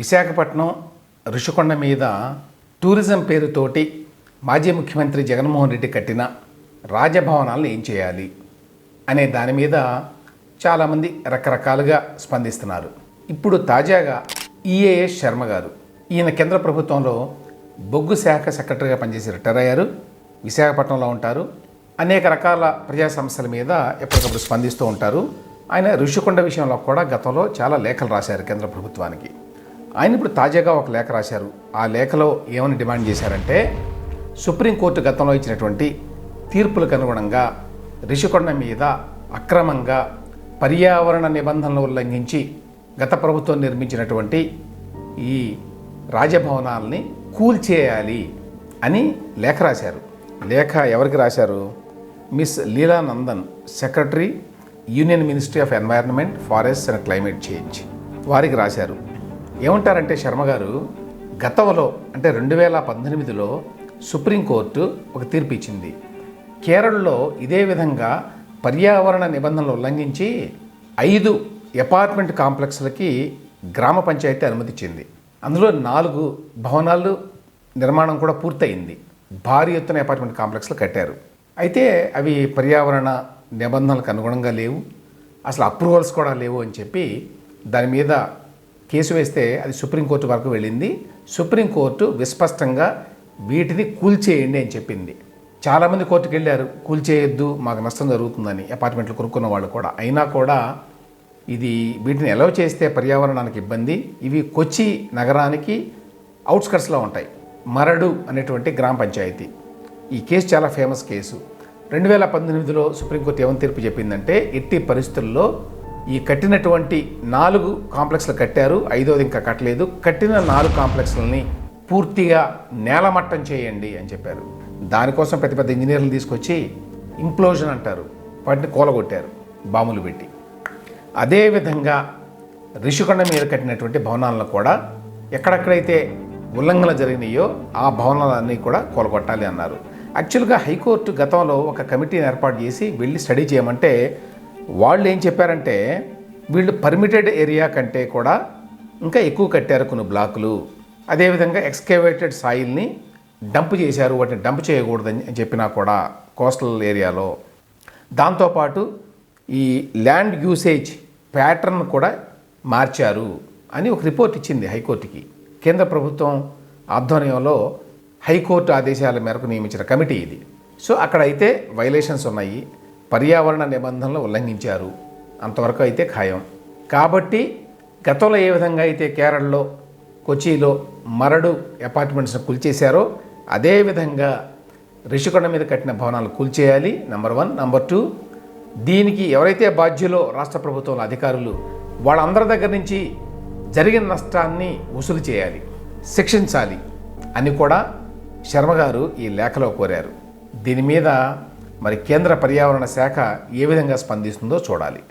విశాఖపట్నం ఋషికొండ మీద టూరిజం పేరుతోటి మాజీ ముఖ్యమంత్రి జగన్మోహన్ రెడ్డి కట్టిన రాజభవనాలను ఏం చేయాలి అనే దాని మీద చాలామంది రకరకాలుగా స్పందిస్తున్నారు. ఇప్పుడు తాజాగా ఈఏఎస్ శర్మ గారు ఈయన కేంద్ర ప్రభుత్వంలో బొగ్గు శాఖ సెక్రటరీగా పనిచేసి రిటైర్ అయ్యారు విశాఖపట్నంలో ఉంటారు అనేక రకాల ప్రజా సమస్యల మీద ఎప్పటికప్పుడు స్పందిస్తూ ఉంటారు. ఆయన ఋషికొండ విషయంలో కూడా గతంలో చాలా లేఖలు రాశారు కేంద్ర ప్రభుత్వానికి. ఆయన ఇప్పుడు తాజాగా ఒక లేఖ రాశారు. ఆ లేఖలో ఏమని డిమాండ్ చేశారంటే సుప్రీంకోర్టు గతంలో ఇచ్చినటువంటి తీర్పులకు అనుగుణంగా రిషికొండ మీద అక్రమంగా పర్యావరణ నిబంధనలు ఉల్లంఘించి గత ప్రభుత్వం నిర్మించినటువంటి ఈ రాజభవనాల్ని కూల్చేయాలి అని లేఖ రాశారు. లేఖ ఎవరికి రాశారు? Miss Leela Nandan secretary union ministry of environment forest and climate change వారికి రాశారు. ఏమంటారంటే శర్మ గారు గతంలో అంటే రెండు వేల పద్దెనిమిదిలో సుప్రీంకోర్టు ఒక తీర్పు ఇచ్చింది. కేరళలో ఇదే విధంగా పర్యావరణ నిబంధనలు ఉల్లంఘించి ఐదు అపార్ట్మెంట్ కాంప్లెక్స్లకి గ్రామ పంచాయతీ అనుమతిచ్చింది. అందులో నాలుగు భవనాలు నిర్మాణం కూడా పూర్తయింది. భారీ ఎత్తున అపార్ట్మెంట్ కాంప్లెక్స్లు కట్టారు. అయితే అవి పర్యావరణ నిబంధనలకు అనుగుణంగా లేవు. అసలు అప్రూవల్స్ కూడా లేవు అని చెప్పి దాని మీద కేసు వేస్తే అది సుప్రీంకోర్టు వరకు వెళ్ళింది. సుప్రీంకోర్టు విస్పష్టంగా వీటిని కూల్చేయండి అని చెప్పింది. చాలామంది కోర్టుకు వెళ్ళారు. కూల్చేయొద్దు మాకు నష్టం జరుగుతుందని అపార్ట్మెంట్లు కొనుక్కున్న వాళ్ళు కూడా. అయినా కూడా ఇది వీటిని ఎలా చేస్తే పర్యావరణానికి ఇబ్బంది. ఇవి కొచ్చి నగరానికి అవుట్స్కట్స్లో ఉంటాయి. మరడు అనేటువంటి గ్రామ పంచాయతీ. ఈ కేసు చాలా ఫేమస్ కేసు. రెండు వేల పంతొమ్మిదిలో సుప్రీంకోర్టు ఏమని తీర్పు చెప్పిందంటే ఎట్టి పరిస్థితుల్లో ఈ కట్టినటువంటి నాలుగు కాంప్లెక్స్లు కట్టారు. ఐదోది ఇంకా కట్టలేదు. కట్టిన నాలుగు కాంప్లెక్స్లని పూర్తిగా నేలమట్టం చేయండి అని చెప్పారు. దానికోసం పెద్ద పెద్ద ఇంజనీర్లు తీసుకొచ్చి ఇంప్లోజన్ అంటారు. వాటిని కూలగొట్టారు. బాములు పెట్టి. అదేవిధంగా రిషికొండ మీద కట్టినటువంటి భవనాలను కూడా ఎక్కడెక్కడైతే ఉల్లంఘనలు జరిగినాయో ఆ భవనాలన్నీ కూడా కూలగొట్టాలి అన్నారు. యాక్చువల్గా హైకోర్టు గతంలో ఒక కమిటీని ఏర్పాటు చేసి వెళ్ళి స్టడీ చేయమంటే వాళ్ళు ఏం చెప్పారంటే వీళ్ళు పర్మిటెడ్ ఏరియా కంటే కూడా ఇంకా ఎక్కువ కట్టారు కొన్ని బ్లాకులు. అదేవిధంగా ఎక్స్కేవేటెడ్ సాయిల్ని డంప్ చేశారు. వాటిని డంప్ చేయకూడదని చెప్పినా కూడా కోస్టల్ ఏరియాలో దాంతోపాటు ఈ ల్యాండ్ యూసేజ్ ప్యాటర్న్ కూడా మార్చారు అని ఒక రిపోర్ట్ ఇచ్చింది హైకోర్టుకి. కేంద్ర ప్రభుత్వం ఆధ్వర్యంలో హైకోర్టు ఆదేశాల మేరకు నియమించిన కమిటీ ఇది. సో అక్కడ అయితే వైలేషన్స్ ఉన్నాయి. పర్యావరణ నిబంధనలు ఉల్లంఘించారు. అంతవరకు అయితే ఖాయం. కాబట్టి గతంలో ఏ విధంగా అయితే కేరళలో కొచ్చిలో మరడు అపార్ట్మెంట్స్ను కూల్చేశారో అదేవిధంగా రిషికొండ మీద కట్టిన భవనాలు కూల్చేయాలి నెంబర్ వన్. నెంబర్ టూ దీనికి ఎవరైతే బాధ్యులో రాష్ట్ర ప్రభుత్వంలో అధికారులు వాళ్ళందరి దగ్గర నుంచి జరిగిన నష్టాన్ని వసూలు చేయాలి శిక్షించాలి అని కూడా శర్మ గారు ఈ లేఖలో కోరారు. దీని మీద మరి కేంద్ర పర్యావరణ శాఖ ఏ విధంగా స్పందిస్తుందో చూడాలి.